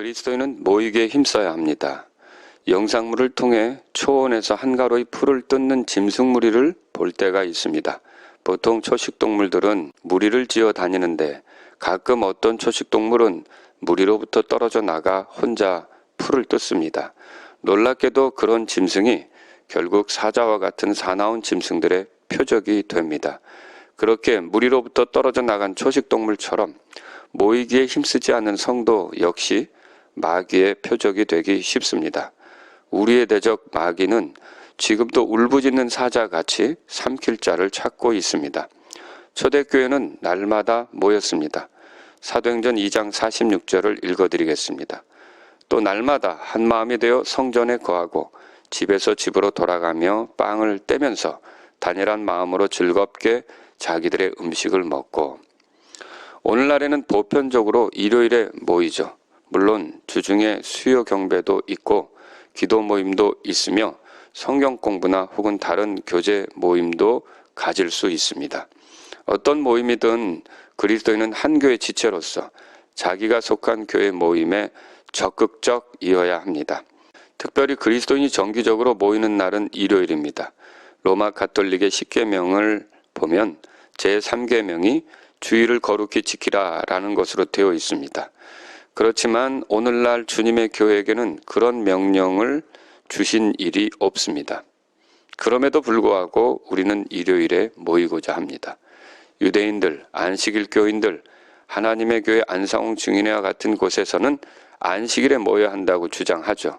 그리스도인은 모이기에 힘써야 합니다. 영상물을 통해 초원에서 한가로이 풀을 뜯는 짐승무리를 볼 때가 있습니다. 보통 초식동물들은 무리를 지어 다니는데 가끔 어떤 초식동물은 무리로부터 떨어져 나가 혼자 풀을 뜯습니다. 놀랍게도 그런 짐승이 결국 사자와 같은 사나운 짐승들의 표적이 됩니다. 그렇게 무리로부터 떨어져 나간 초식동물처럼 모이기에 힘쓰지 않는 성도 역시 마귀의 표적이 되기 쉽습니다. 우리의 대적 마귀는 지금도 울부짖는 사자같이 삼킬 자를 찾고 있습니다. 초대교회는 날마다 모였습니다. 사도행전 2장 46절을 읽어드리겠습니다. 또 날마다 한 마음이 되어 성전에 거하고 집에서 집으로 돌아가며 빵을 떼면서 단일한 마음으로 즐겁게 자기들의 음식을 먹고 오늘날에는 보편적으로 일요일에 모이죠. 물론 주중에 수요 경배도 있고 기도 모임도 있으며 성경 공부나 혹은 다른 교제 모임도 가질 수 있습니다. 어떤 모임이든 그리스도인은 한 교회 지체로서 자기가 속한 교회 모임에 적극적이어야 합니다. 특별히 그리스도인이 정기적으로 모이는 날은 일요일입니다. 로마 가톨릭의 10계명을 보면 제3계명이 주의를 거룩히 지키라라는 것으로 되어 있습니다. 그렇지만 오늘날 주님의 교회에게는 그런 명령을 주신 일이 없습니다. 그럼에도 불구하고 우리는 일요일에 모이고자 합니다. 유대인들, 안식일 교인들, 하나님의 교회 안상홍 증인회와 같은 곳에서는 안식일에 모여야 한다고 주장하죠.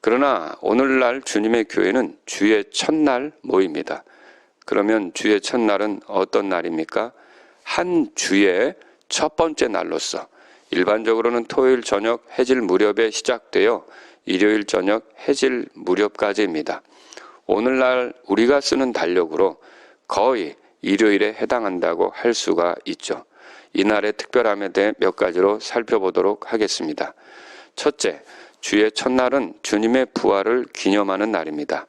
그러나 오늘날 주님의 교회는 주의 첫날 모입니다. 그러면 주의 첫날은 어떤 날입니까? 한 주의 첫 번째 날로서 일반적으로는 토요일 저녁 해질 무렵에 시작되어 일요일 저녁 해질 무렵까지입니다. 오늘날 우리가 쓰는 달력으로 거의 일요일에 해당한다고 할 수가 있죠. 이날의 특별함에 대해 몇 가지로 살펴보도록 하겠습니다. 첫째, 주의 첫날은 주님의 부활을 기념하는 날입니다.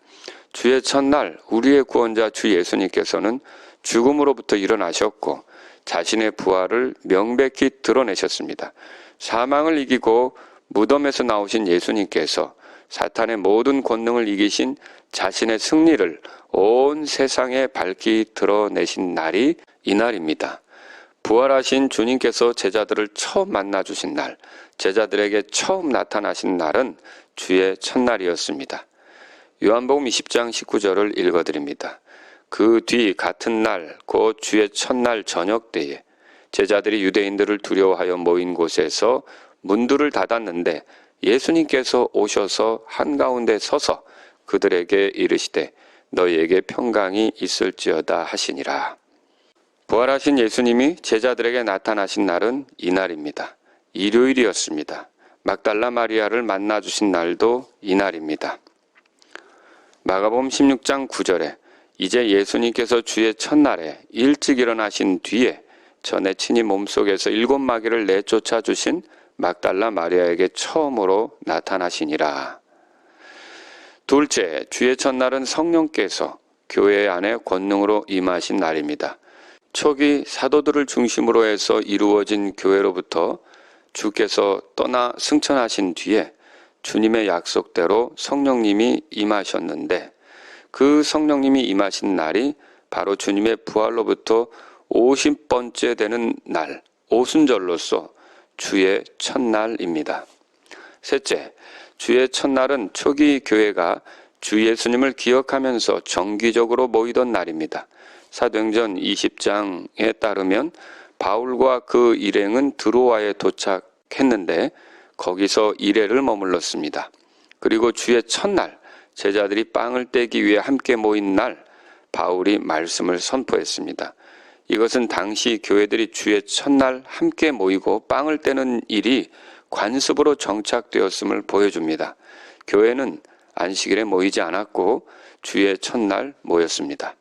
주의 첫날 우리의 구원자 주 예수님께서는 죽음으로부터 일어나셨고 자신의 부활을 명백히 드러내셨습니다. 사망을 이기고 무덤에서 나오신 예수님께서 사탄의 모든 권능을 이기신 자신의 승리를 온 세상에 밝히 드러내신 날이 이날입니다. 부활하신 주님께서 제자들을 처음 만나 주신 날, 제자들에게 처음 나타나신 날은 주의 첫날이었습니다. 요한복음 20장 19절을 읽어드립니다. 그 뒤 같은 날, 곧 주의 첫날 저녁 때에 제자들이 유대인들을 두려워하여 모인 곳에서 문들을 닫았는데 예수님께서 오셔서 한가운데 서서 그들에게 이르시되 너희에게 평강이 있을지어다 하시니라. 부활하신 예수님이 제자들에게 나타나신 날은 이날입니다. 일요일이었습니다. 막달라 마리아를 만나 주신 날도 이날입니다. 마가복음 16장 9절에 이제 예수님께서 주의 첫날에 일찍 일어나신 뒤에 전에 친히 몸속에서 일곱 마귀를 내쫓아 주신 막달라 마리아에게 처음으로 나타나시니라. 둘째, 주의 첫날은 성령께서 교회 안에 권능으로 임하신 날입니다. 초기 사도들을 중심으로 해서 이루어진 교회로부터 주께서 떠나 승천하신 뒤에 주님의 약속대로 성령님이 임하셨는데 그 성령님이 임하신 날이 바로 주님의 부활로부터 50번째 되는 날, 오순절로서 주의 첫날입니다. 셋째, 주의 첫날은 초기 교회가 주 예수님을 기억하면서 정기적으로 모이던 날입니다. 사도행전 20장에 따르면 바울과 그 일행은 드로아에 도착했는데 거기서 이래를 머물렀습니다. 그리고 주의 첫날 제자들이 빵을 떼기 위해 함께 모인 날 바울이 말씀을 선포했습니다. 이것은 당시 교회들이 주의 첫날 함께 모이고 빵을 떼는 일이 관습으로 정착되었음을 보여줍니다. 교회는 안식일에 모이지 않았고 주의 첫날 모였습니다.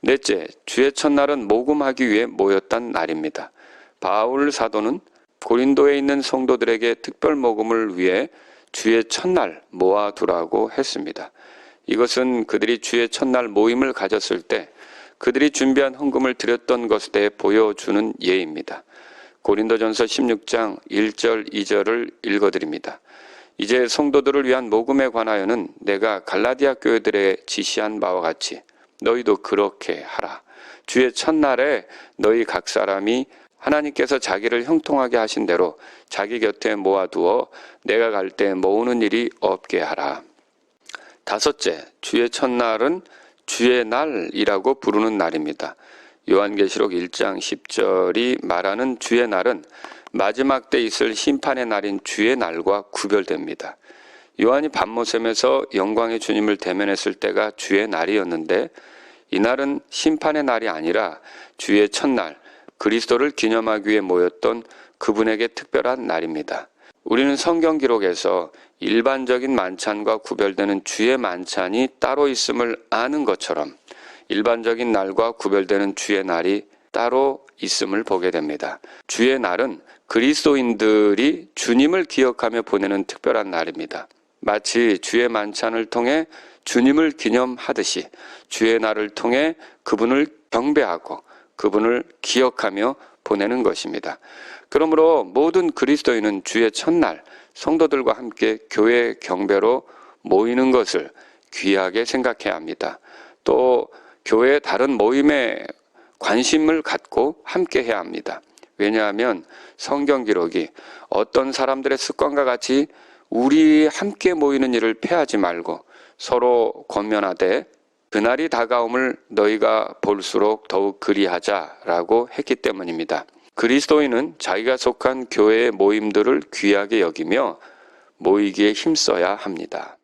넷째, 주의 첫날은 모금하기 위해 모였단 날입니다. 바울 사도는 고린도에 있는 성도들에게 특별 모금을 위해 주의 첫날 모아두라고 했습니다. 이것은 그들이 주의 첫날 모임을 가졌을 때 그들이 준비한 헌금을 드렸던 것에 대해 보여주는 예입니다. 고린도전서 16장 1절 2절을 읽어드립니다. 이제 성도들을 위한 모금에 관하여는 내가 갈라디아 교회들에 지시한 바와 같이 너희도 그렇게 하라. 주의 첫날에 너희 각 사람이 하나님께서 자기를 형통하게 하신 대로 자기 곁에 모아두어 내가 갈 때 모으는 일이 없게 하라. 다섯째, 주의 첫날은 주의 날이라고 부르는 날입니다. 요한계시록 1장 10절이 말하는 주의 날은 마지막 때 있을 심판의 날인 주의 날과 구별됩니다. 요한이 밤모샘에서 영광의 주님을 대면했을 때가 주의 날이었는데 이날은 심판의 날이 아니라 주의 첫날 그리스도를 기념하기 위해 모였던 그분에게 특별한 날입니다. 우리는 성경 기록에서 일반적인 만찬과 구별되는 주의 만찬이 따로 있음을 아는 것처럼 일반적인 날과 구별되는 주의 날이 따로 있음을 보게 됩니다. 주의 날은 그리스도인들이 주님을 기억하며 보내는 특별한 날입니다. 마치 주의 만찬을 통해 주님을 기념하듯이 주의 날을 통해 그분을 경배하고 그분을 기억하며 보내는 것입니다. 그러므로 모든 그리스도인은 주의 첫날 성도들과 함께 교회 경배로 모이는 것을 귀하게 생각해야 합니다. 또 교회 다른 모임에 관심을 갖고 함께 해야 합니다. 왜냐하면 성경 기록이 어떤 사람들의 습관과 같이 우리 함께 모이는 일을 패하지 말고 서로 권면하되 그날이 다가옴을 너희가 볼수록 더욱 그리하자라고 했기 때문입니다. 그리스도인은 자기가 속한 교회의 모임들을 귀하게 여기며 모이기에 힘써야 합니다.